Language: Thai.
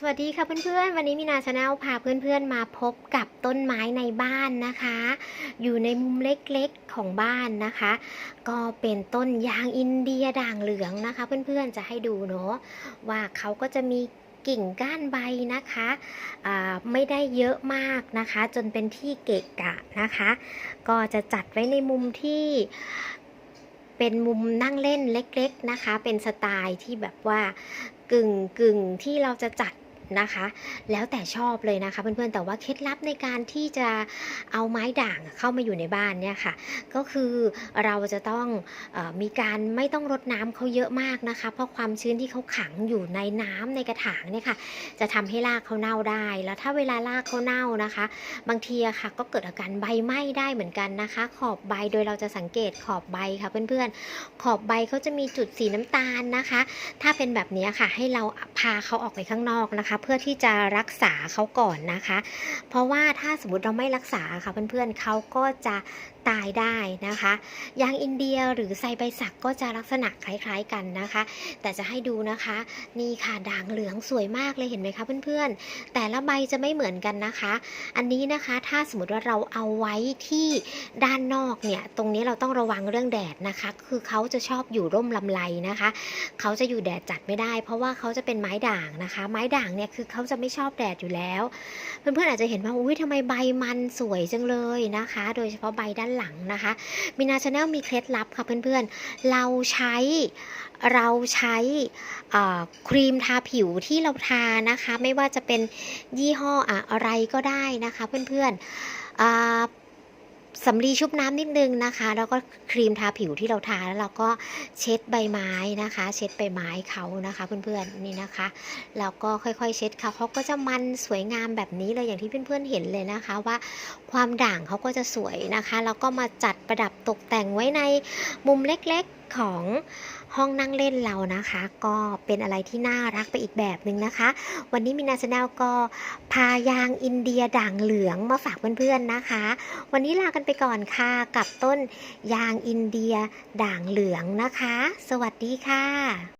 สวัสดีค่ะเพื่อนๆ วันนี้มีนาชาแนลพาเพื่อนๆมาพบกับต้นไม้ในบ้านนะคะ อยู่ในมุมเล็กๆของบ้านนะคะ ก็เป็นต้นยางอินเดียด่างเหลืองนะคะ เพื่อนๆจะให้ดูเนาะว่าเขาก็จะมีกิ่งก้านใบนะคะไม่ได้เยอะมากนะคะ จนเป็นที่เกะกะนะคะ ก็จะจัดไว้ในมุมที่เป็นมุมนั่งเล่นเล็ก ๆนะคะ เป็นสไตล์ที่แบบว่ากึ่งกึ่งที่เราจะจัด นะคะ แล้วแต่ชอบเลยนะคะเพื่อนๆแต่ว่าเคล็ดลับในการที่จะเอาไม้ด่างเข้ามาอยู่ในบ้านเนี่ยค่ะ ก็คือเราจะต้องอมีการไม่ต้องรดน้ำเขาเยอะมากนะคะ เพราะความชื้นที่เขาขังอยู่ในน้ำในกระถางเนี่ยค่ะ จะทำให้รากเขาเน่าได้ แล้วถ้าเวลารากเขาเน่านะคะ บางทีอะค่ะก็เกิดอาการใบไหม้ได้เหมือนกันนะคะ ขอบใบโดยเราจะสังเกตขอบใบค่ะเพื่อนๆขอบใบเขาจะมีจุดสีน้ำตาลนะคะ ถ้าเป็นแบบนี้ค่ะให้เราพาเขาออกไปข้างนอกนะคะเพื่อที่จะรักษาเขาก่อนนะคะ เพราะว่าถ้าสมมติเราไม่รักษาค่ะเพื่อนๆเขาก็จะตายได้นะคะยางอินเดียหรือไซใบสักก็จะลักษณะคล้ายๆกันนะคะ แต่จะให้ดูนะคะนี่ค่ะด่างเหลืองสวยมากเลยเห็นไหมคะเพื่อนๆ แต่ละใบจะไม่เหมือนกันนะคะ อันนี้นะคะถ้าสมมติว่าเราเอาไว้ที่ด้านนอกเนี่ยตรงนี้เราต้องระวังเรื่องแดดนะคะ คือเขาจะชอบอยู่ร่มลำไรนะคะ เขาจะอยู่แดดจัดไม่ได้ เพราะว่าเขาจะเป็นไม้ด่างนะคะ ไม้ด่างเนี่ยคือเขาจะไม่ชอบแดดอยู่แล้ว เพื่อนๆอาจจะเห็นว่าอุ้ยทำไมใบมันสวยจังเลยนะคะ โดยเฉพาะใบด้านหลังนะคะมินาชาแนลมีเคล็ดลับค่ะเพื่อนๆ เราใช้เราใช้ครีมทาผิวที่เราทานะคะ ไม่ว่าจะเป็นยี่ห้ออะไรก็ได้นะคะ เพื่อนๆ สำลีชุบน้ำนิดนึงนะคะ แล้วก็ครีมทาผิวที่เราทาแล้วเราก็เช็ดใบไม้นะคะ เช็ดใบไม้เขานะคะ เพื่อนๆนี่นะคะแล้วก็ค่อยๆ เช็ดเขาเขาก็จะมันสวยงามแบบนี้เลยอย่างที่เพื่อนๆเห็นเลยนะคะ ว่าความด่างเขาก็จะสวยนะคะ แล้วก็มาจัดประดับตกแต่งไว้ในมุมเล็กๆ ของห้องนั่งเล่นเรานะคะ ก็เป็นอะไรที่น่ารักไปอีกแบบหนึ่งนะคะ วันนี้มินาชาแนลก็พายางอินเดียด่างเหลืองมาฝากเพื่อนๆนะคะ วันนี้ลากันไปก่อนค่ะกับต้นยางอินเดียด่างเหลืองนะคะ สวัสดีค่ะ